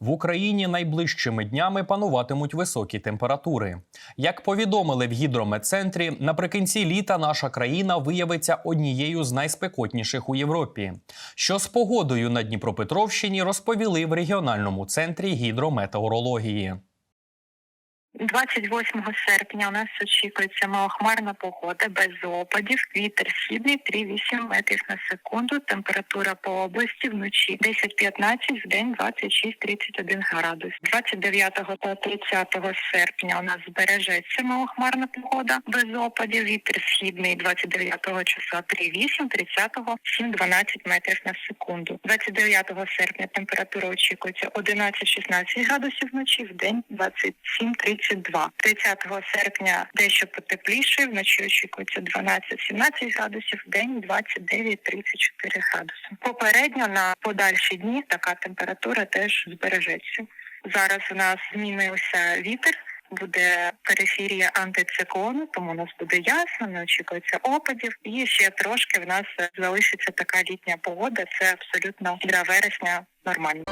В Україні найближчими днями пануватимуть високі температури. Як повідомили в гідрометцентрі, наприкінці літа наша країна виявиться однією з найспекотніших у Європі. Що з погодою на Дніпропетровщині розповіли в регіональному центрі гідрометеорології. 28 серпня у нас очікується малохмарна погода без опадів. Вітер східний 3,8 метрів на секунду. Температура по області вночі 10-15, в день 26-31 градус. 29 та 30 серпня у нас збережеться малохмарна погода без опадів. Вітер східний 29 числа 3,8, 30 7-12 метрів на секунду. 29 серпня температура очікується 11-16 градусів вночі, в день 27-32. 30 серпня дещо потепліше, вночі очікується 12-17 градусів, в день 29-34 градуси. Попередньо на подальші дні така температура теж збережеться. Зараз у нас змінився вітер. Буде периферія антициклону, тому у нас буде ясно, не очікується опадів. І ще трошки в нас залишиться така літня погода. Це абсолютно для вересня нормально.